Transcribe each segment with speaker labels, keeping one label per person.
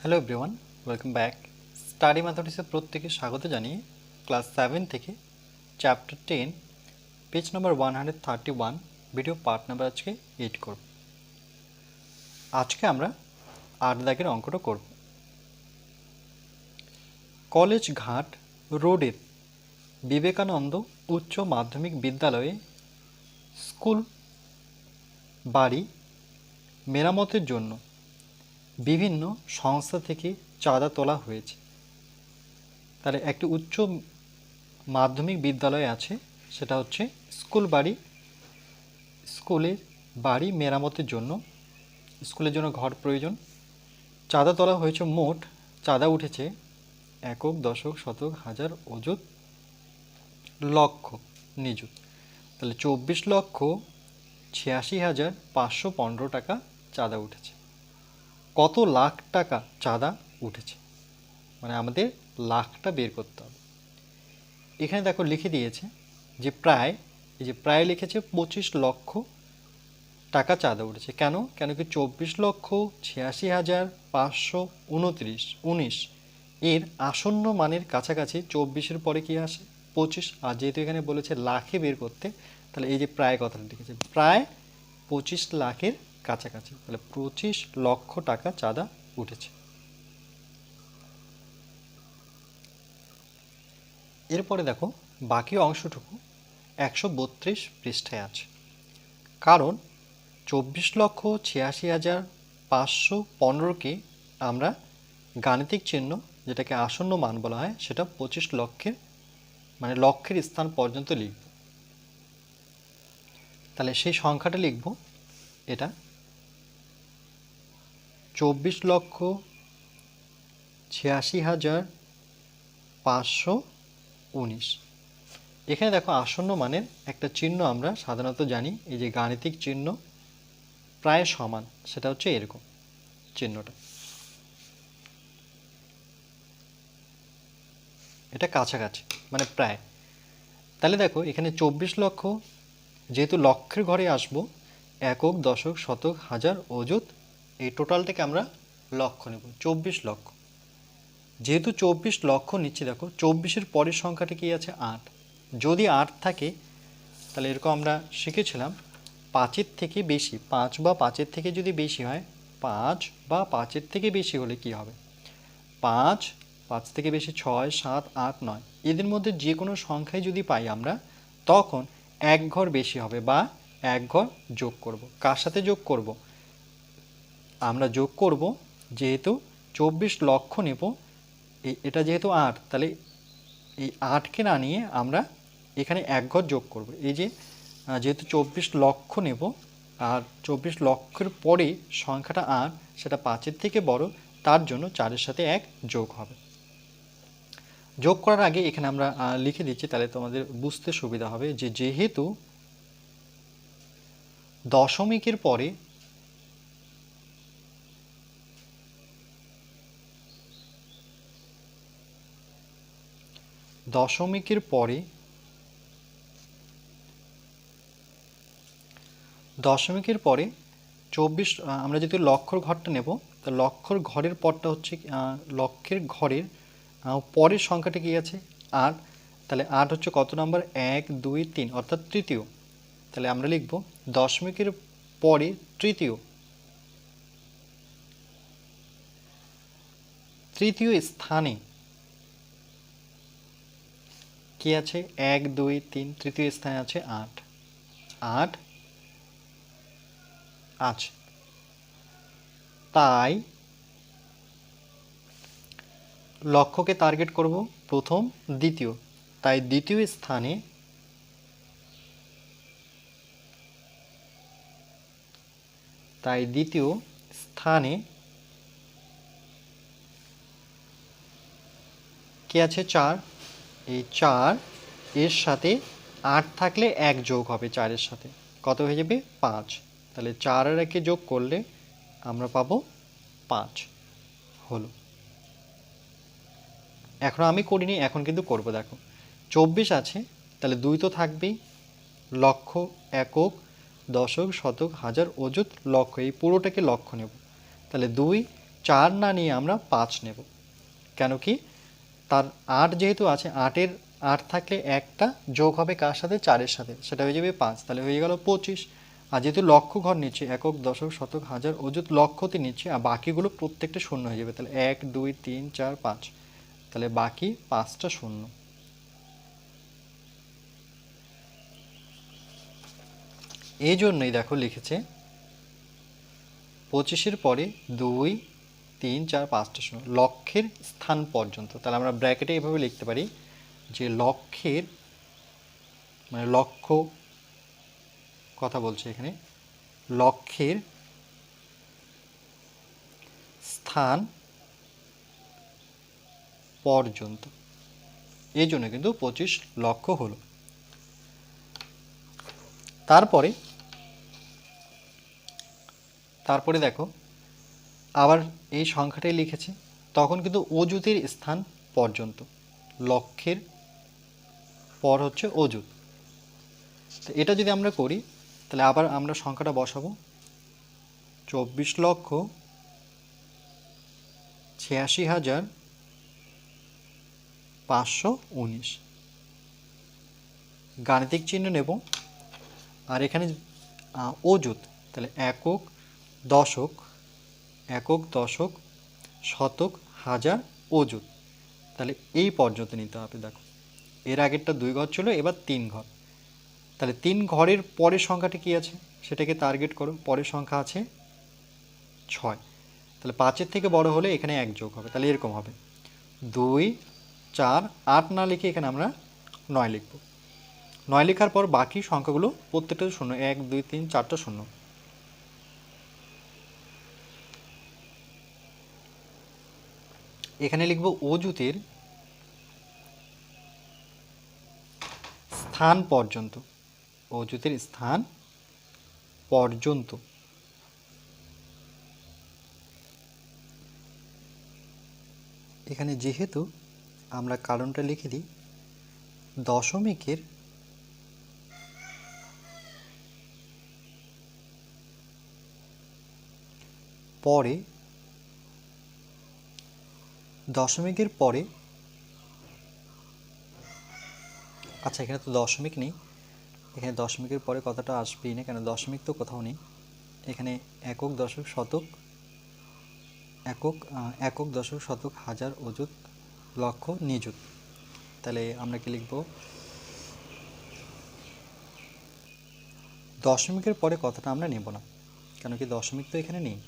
Speaker 1: Hello everyone welcome back study ম্যাথমেটিক্সের প্রত্যেকে স্বাগত জানিয়ে ক্লাস সেভেন থেকে chapter ten page number one hundred thirty one video part number আজকে eight করব। আজকে আমরা আট দাগের অঙ্কটা করব। কলেজ ঘাট, রোডের বিবেকানন্দ উচ্চ মাধ্যমিক বিদ্যালয়ে স্কুল বাড়ি মেরামতের জন্য বিভিন্ন সংস্থা থেকে চাঁদা তোলা হয়েছে। তাহলে একটি উচ্চ মাধ্যমিক বিদ্যালয় আছে, সেটা হচ্ছে স্কুল বাড়ি। স্কুলের বাড়ি মেরামতের জন্য, স্কুলের জন্য ঘর প্রয়োজন। চাঁদা তোলা হয়েছে মোট, চাঁদা উঠেছে একক, দশক, শতক, হাজার, অযুত, লক্ষ নিযুত। তাহলে চব্বিশ লক্ষ ছিয়াশি হাজার পাঁচশো পনেরো টাকা চাঁদা উঠেছে। কত লাখ টাকা চাঁদা উঠেছে? মানে আমাদের লাখটা বের করতে হবে। এখানে দেখো লিখে দিয়েছে যে প্রায়, এই যে প্রায় লিখেছে পঁচিশ লক্ষ টাকা চাঁদা উঠেছে। কেন? কেন কি চব্বিশ লক্ষ ছিয়াশি হাজার পাঁচশো উনত্রিশ, উনিশ এর আসন্ন মানের কাছাকাছি চব্বিশের পরে কি আসে? পঁচিশ। আর যেহেতু এখানে বলেছে লাখে বের করতে, তাহলে এই যে প্রায় কথাটা লিখেছে, প্রায় পঁচিশ লাখের কাছাকাছি। তাহলে পঁচিশ লক্ষ টাকা চাঁদা উঠেছে। এরপরে দেখো, বাকি অংশটুকু একশো বত্রিশ পৃষ্ঠায় আছে। কারণ চব্বিশ লক্ষ ছিয়াশি হাজার পাঁচশো পনেরোকে আমরা গাণিতিক চিহ্ন, যেটাকে আসন্ন মান বলা হয়, সেটা পঁচিশ লক্ষের মানে লক্ষের স্থান পর্যন্ত লিখব। তাহলে সেই সংখ্যাটা লিখব, এটা চব্বিশ লক্ষ ছিয়াশি হাজার পাঁচশো উনিশ। এখানে দেখো আসন্ন মানের একটা চিহ্ন আমরা সাধারণত জানি, এই যে গাণিতিক চিহ্ন প্রায় সমান, সেটা হচ্ছে এরকম চিহ্নটা। এটা কাছাকাছি মানে প্রায়। তাহলে দেখো এখানে চব্বিশ লক্ষ, যেহেতু লক্ষের ঘরে আসব, একক, দশক, শতক, হাজার, অযুত এই টোটালটাকে আমরা লক্ষ নেব, চব্বিশ লক্ষ। যেহেতু চব্বিশ লক্ষ নিচ্ছি, দেখো, চব্বিশের পরের সংখ্যাটা কি আছে? আট। যদি আট থাকে, তাহলে এরকম আমরা শিখেছিলাম, পাঁচের থেকে বেশি, পাঁচ বা পাঁচের থেকে যদি বেশি হয়, পাঁচ বা পাঁচের থেকে বেশি হলে কি হবে? পাঁচ পাঁচ থেকে বেশি ছয়, সাত, আট, নয়। এদের মধ্যে যে কোনো সংখ্যায় যদি পাই আমরা, তখন এক ঘর বেশি হবে বা এক ঘর যোগ করব। কার সাথে যোগ করব? আমরা যোগ করব, যেহেতু চব্বিশ লক্ষ নেব এটা যেহেতু আট, তাহলে এই আটকে না নিয়ে আমরা এখানে এক ঘর যোগ করব। এই যে যেহেতু চব্বিশ লক্ষ নেব, আর চব্বিশ লক্ষের পরে সংখ্যাটা আট, সেটা পাঁচের থেকে বড়, তার জন্য চারের সাথে এক যোগ হবে। যোগ করার আগে এখানে আমরা লিখে দিচ্ছি, তাহলে তোমাদের বুঝতে সুবিধা হবে যে যেহেতু দশমিকের পরে দশমিকের পরে দশমিকের পরে চব্বিশ আমরা যদি লক্ষর ঘরটা নেব, তা লক্ষর ঘরের পরটা হচ্ছে লক্ষের ঘরের পরের সংখ্যাটা কী আছে? আট। তাহলে আট হচ্ছে কত নাম্বার? এক, দুই, তিন, অর্থাৎ তৃতীয়। তাহলে আমরা লিখব দশমিকের পরে তৃতীয়। তৃতীয় স্থানে কি আছে? এক, দুই, তিন, তৃতীয় স্থানে আছে আট। আট আছে। তাই লক্ষ্যকে টার্গেট করব প্রথম, দ্বিতীয়। তাই দ্বিতীয় স্থানে তাই দ্বিতীয় স্থানে কি আছে? চার। এই চার, এর সাথে আট থাকলে এক যোগ হবে চারের সাথে। কত হয়ে যাবে? পাঁচ। তাহলে চার আর একে যোগ করলে আমরা পাবো পাঁচ। হলো। এখন আমি করিনি, এখন কিন্তু করব, দেখো। চব্বিশ আছে, তাহলে দুই তো থাকবেই। লক্ষ, একক, দশক, শতক, হাজার, অযুত লক্ষ, এই পুরোটাকে লক্ষ নেব। তাহলে দুই, চার না নিয়ে আমরা পাঁচ নেব। কেন কি? তার আট যেহেতু আছে, আটের আট থাকলে একটা যোগ হবে কার সাথে? চারের সাথে। সেটা হয়ে যাবে পাঁচ। তাহলে হয়ে গেল পঁচিশ। আর যেহেতু লক্ষ ঘর নিচ্ছে, একক, দশক, শতক, হাজার, অযুত লক্ষতে নিচ্ছে, আর বাকিগুলো প্রত্যেকটা শূন্য হয়ে যাবে। তাহলে এক, দুই, তিন, চার, পাঁচ। তাহলে বাকি পাঁচটা শূন্য। এই জন্যই দেখো লিখেছে, পঁচিশের পরে দুই তিন, চার, পাঁচটা শূন্য। লক্ষের স্থান পর্যন্ত। তাহলে আমরা ব্র্যাকেটে এভাবে লিখতে পারি যে লক্ষের মানে লক্ষ কথা বলছে এখানে। লক্ষের স্থান পর্যন্ত। এই জন্য কিন্তু পঁচিশ লক্ষ হলো। তারপরে তারপরে দেখো আবার এই সংখ্যাটাই লিখেছে, তখন কিন্তু অজুতের স্থান পর্যন্ত। লক্ষ্যের পর হচ্ছে অজুত তো এটা যদি আমরা করি, তাহলে আবার আমরা সংখ্যাটা বসাবো। চব্বিশ লক্ষ ছিয়াশি হাজার পাঁচশো উনিশ। গাণিতিক চিহ্ন নেব। আর এখানে অযুত, তাহলে একক, দশক একক, দশক, শতক, হাজার অযুত তাহলে এই পর্যন্ত নিতে হবে, দেখো। এর আগেরটা দুই ঘর ছিল, এবার তিন ঘর। তাহলে তিন ঘরের পরের সংখ্যাটা কি আছে? সেটাকে টার্গেট করো। পরের সংখ্যা আছে ছয়। তাহলে পাঁচের থেকে বড় হলে এখানে এক যোগ হবে। তাহলে এরকম হবে। দুই, চার, আট না লিখে এখানে আমরা নয় লিখব। নয় লেখার পর বাকি সংখ্যাগুলো প্রত্যেকটা শূন্য। এক, দুই, তিন, চারটা শূন্য। এখানে লিখব অজুতের স্থান পর্যন্ত অজুতের স্থান পর্যন্ত। এখানে যেহেতু আমরা কারণটা লিখে দিই, দশমিকের পরে দশমিকের পরে আচ্ছা এখানে তো দশমিক নেই। এখানে দশমিকের পরে কথাটা আসবেই না, কেন দশমিক তো কোথাও নেই। এখানে একক দশক শতক, একক একক দশক শতক হাজার অযুত লক্ষ নিযুত। তাহলে আমরা কি লিখব? দশমিকের পরে কথাটা আমরা নেব না, কেন কি দশমিক তো এখানে নেই?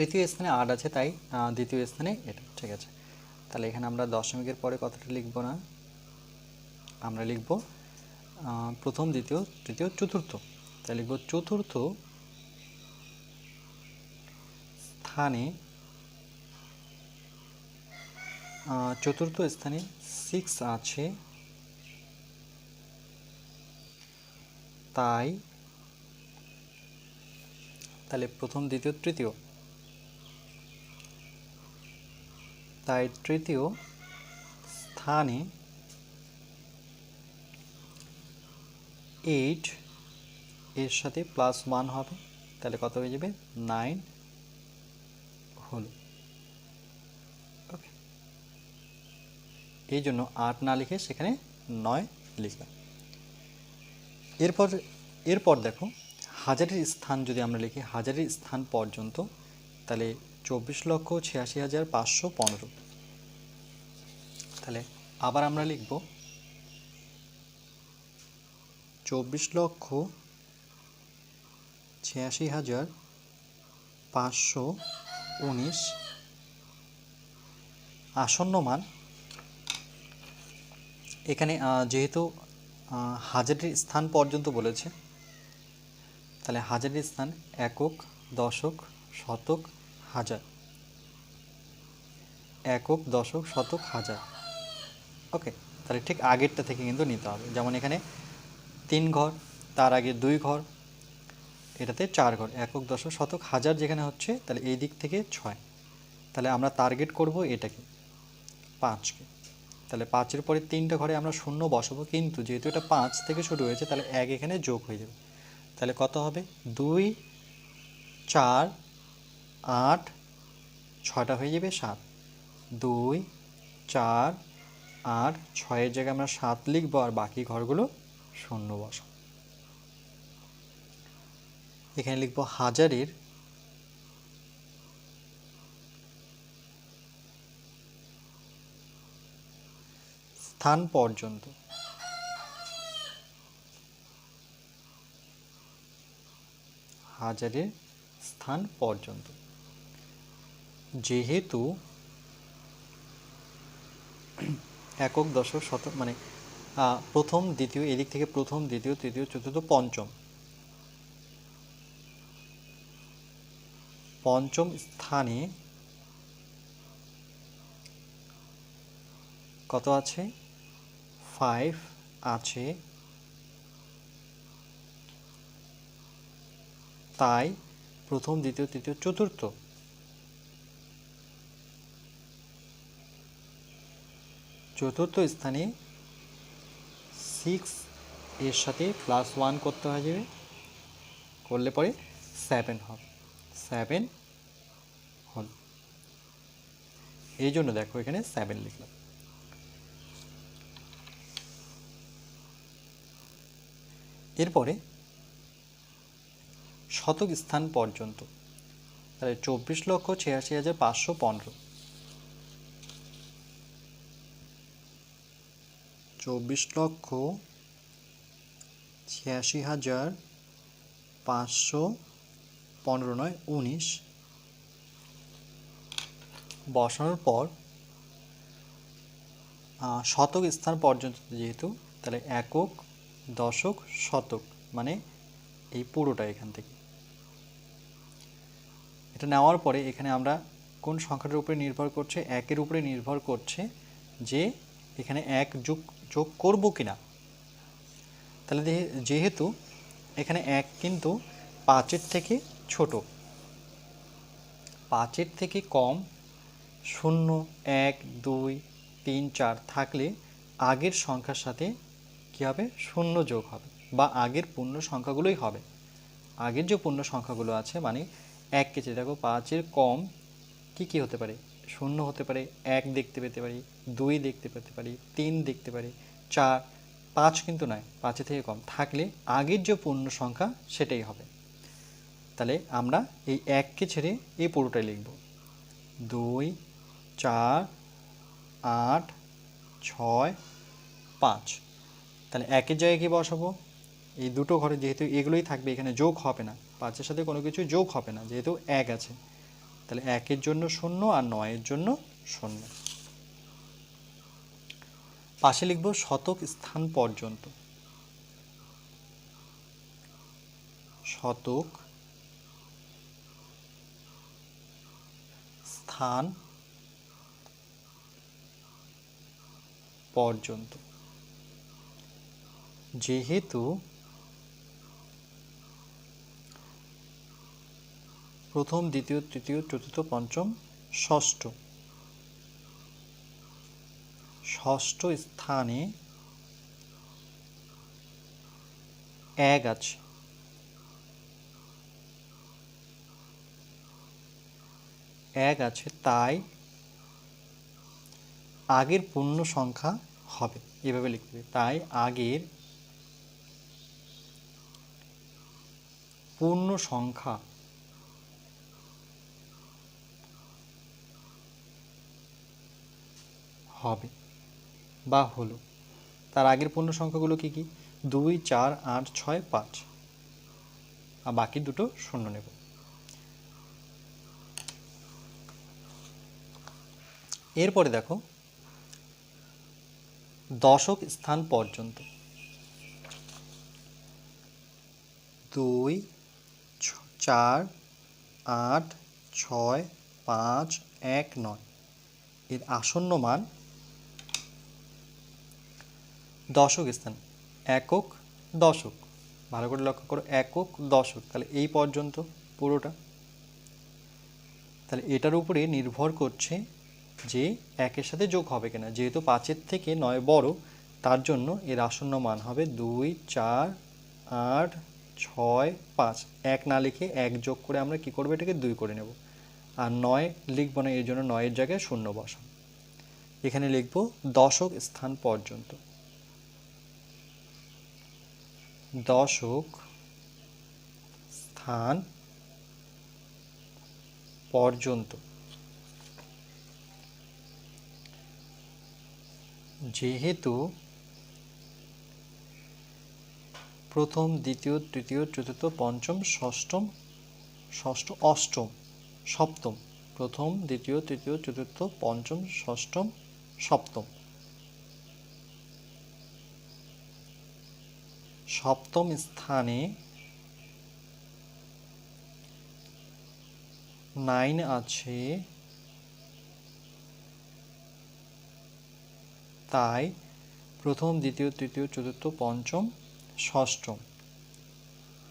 Speaker 1: তৃতীয় স্থানে আট আছে, তাই দ্বিতীয় স্থানে এটা, ঠিক আছে। তাহলে এখানে আমরা দশমিকের পরে কথাটা লিখব না? আমরা লিখব প্রথম, দ্বিতীয়, তৃতীয়, চতুর্থ। তাহলে লিখব চতুর্থ স্থানে চতুর্থ স্থানে সিক্স আছে। তাই, তাহলে প্রথম, দ্বিতীয়, তৃতীয়। তাই তৃতীয় স্থানে এইট এর সাথে প্লাস ওয়ান হবে। তাহলে কত হয়ে যাবে? নাইন হল ওকে এই জন্য আট না লিখে সেখানে নয় লিখলাম এরপর এরপর দেখো, হাজারের স্থান যদি আমরা লিখি, হাজারের স্থান পর্যন্ত, তাহলে চব্বিশ লক্ষ ছিয়াশি হাজার পাঁচশো পনেরো। তাহলে আবার আমরা লিখব চব্বিশ লক্ষ ছিয়াশি হাজার পাঁচশো উনিশ আসন্ন মান। এখানে যেহেতু হাজারের স্থান পর্যন্ত বলেছে, তাহলে হাজারের স্থান একক, দশক, শতক, হাজার। একক, দশক, শতক, হাজার। ওকে তাহলে ঠিক আগেরটা থেকে কিন্তু নিতে হবে। যেমন এখানে তিন ঘর, তার আগে দুই ঘর, এটাতে চার ঘর, একক দশক শতক হাজার যেখানে হচ্ছে, তাহলে এই দিক থেকে ছয়। তাহলে আমরা টার্গেট করব এটাকে, পাঁচকে। তাহলে পাঁচের পরে তিনটা ঘরে আমরা শূন্য বসাবো, কিন্তু যেহেতু এটা পাঁচ থেকে শুরু হয়েছে, তাহলে এক এখানে যোগ হয়ে যাবে। তাহলে কত হবে? দুই, চার, আট, ছয়টা হয়ে যাবে সাত। দুই, চার আট ছয়ের জায়গায় আমরা সাত লিখব আর বাকি ঘরগুলো শূন্য বসাবো। এখানে লিখব হাজারের স্থান পর্যন্ত। হাজারের স্থান পর্যন্ত। যেহেতু একক দশক শত মানে প্রথম, দ্বিতীয়, এদিক থেকে প্রথম, দ্বিতীয়, তৃতীয়, চতুর্থ, পঞ্চম। পঞ্চম স্থানে কত আছে? ফাইভ আছে। তাই প্রথম, দ্বিতীয়, তৃতীয়, চতুর্থ। চতুর্থ স্থানে সিক্স এর সাথে প্লাস ওয়ান করতে হয়ে যাবে। করলে পরে সেভেন হবে। সেভেন হল। এই জন্য দেখো এখানে সেভেন লিখলাম। এরপরে শতক স্থান পর্যন্ত, তাহলে চব্বিশ লক্ষ ছিয়াশি হাজার পাঁচশো পনেরো। চব্বিশ লক্ষ ছিয়াশি হাজার পাঁচশো পনেরো নয়, উনিশ। বসানোর পর শতক স্থান পর্যন্ত যেহেতু, তাহলে একক, দশক, শতক মানে এই পুরোটা এখান থেকে। এটা নেওয়ার পরে এখানে আমরা কোন সংখ্যাটার উপরে নির্ভর করছে? একের উপরে নির্ভর করছে যে এখানে এক যোগ যোগ করব কিনা? তাহলে দেখে- যেহেতু এখানে এক কিন্তু পাঁচের থেকে ছোট। পাঁচের থেকে কম শূন্য, এক, দুই, তিন, চার থাকলে আগের সংখ্যার সাথে কী হবে? শূন্য যোগ হবে বা আগের পূর্ণ সংখ্যাগুলোই হবে। আগের যে পূর্ণ সংখ্যাগুলো আছে মানে এক কেজি দেখো পাঁচের কম কি কি হতে পারে? শূন্য হতে পারে, এক দেখতে পেতে পারি, দুই দেখতে পেতে পারি, তিন দেখতে পারি, চার, পাঁচ কিন্তু নয়, পাঁচের থেকে কম। থাকলে আগের যে পূর্ণ সংখ্যা সেটাই হবে। তাহলে আমরা এই এককে ছেড়ে এই পুরোটাই লিখব। দুই, চার, আট, ছয়, পাঁচ। তাহলে একের জায়গায় কি বসাবো? এই দুটো ঘরে যেহেতু এগুলোই থাকবে, এখানে যোগ হবে না। পাঁচের সাথে কোনো কিছু যোগ হবে না, যেহেতু এক আছে। তাহলে একের জন্য শূন্য আর নয়ের জন্য শূন্য। পাশে লিখব শতক স্থান পর্যন্ত। শতক স্থান পর্যন্ত। যেহেতু প্রথম, দ্বিতীয়, তৃতীয়, চতুর্থ, পঞ্চম, ষষ্ঠ। ষষ্ঠ স্থানে এক আছে। এক আছে, তাই আগের পূর্ণ সংখ্যা হবে। এভাবে লিখতে তাই আগের পূর্ণ সংখ্যা হবে বা হলো। তার আগের পূর্ণ সংখ্যাগুলো কি কি? দুই, চার, আট, ছয়, পাঁচ। আর বাকি দুটো শূন্য নেব। এরপরে দেখো, দশক স্থান পর্যন্ত। দুই চার, আট, ছয়, পাঁচ, এক, নয়। এর আসন্ন মান দশক স্থান। একক দশক। ভালো করে লক্ষ্য করো, একক দশক। তাহলে এই পর্যন্ত পুরোটা। তাহলে এটার উপরে নির্ভর করছে যে একের সাথে যোগ হবে কিনা। যেহেতু পাঁচের থেকে নয় বড়, তার জন্য এর আসন্ন মান হবে দুই, চার, আট, ছয়, পাঁচ। এক না লিখে এক যোগ করে আমরা কি করব? এটাকে দুই করে নেব। আর নয় লিখব না, এর জন্য নয়ের জায়গায় শূন্য বসান এখানে লিখব দশক স্থান পর্যন্ত। দশক, স্থান পর্যন্ত। যেহেতু প্রথম, দ্বিতীয়, তৃতীয়, চতুর্থ, পঞ্চম, ষষ্ঠম, ষষ্ঠ, অষ্টম, সপ্তম, প্রথম, দ্বিতীয়, তৃতীয়, চতুর্থ, পঞ্চম, ষষ্ঠম, সপ্তম। সপ্তম স্থানে নাইন আছে। তাই প্রথম, দ্বিতীয়, তৃতীয়, চতুর্থ, পঞ্চম, ষষ্ঠম।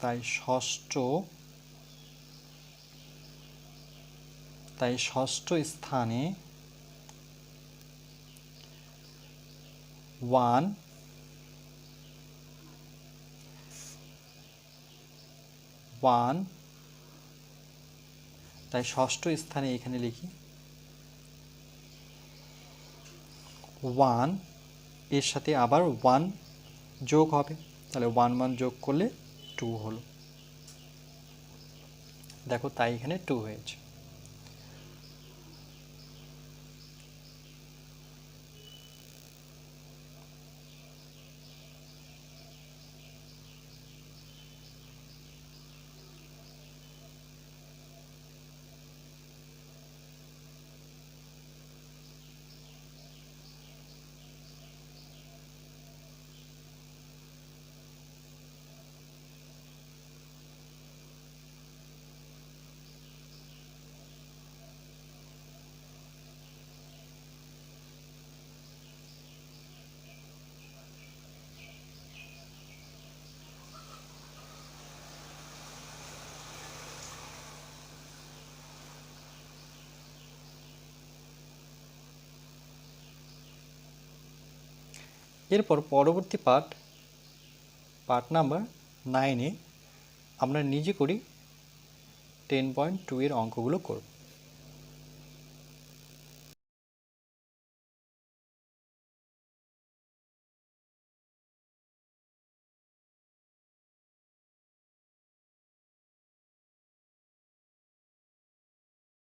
Speaker 1: তাই ষষ্ঠ তাই ষষ্ঠ স্থানে ওয়ান ওয়ান তাই ষষ্ঠ স্থানে এখানে লিখি। ওয়ানের সাথে আবার ওয়ান যোগ হবে। তাহলে ওয়ান ওয়ান যোগ করলে টু হলো। দেখো তাই এখানে টু হয়েছে। এরপর পরবর্তী পার্ট পার্ট নাম্বার নাইনে আমরা নিজে করি টেন পয়েন্ট টু এর অঙ্কগুলো করব।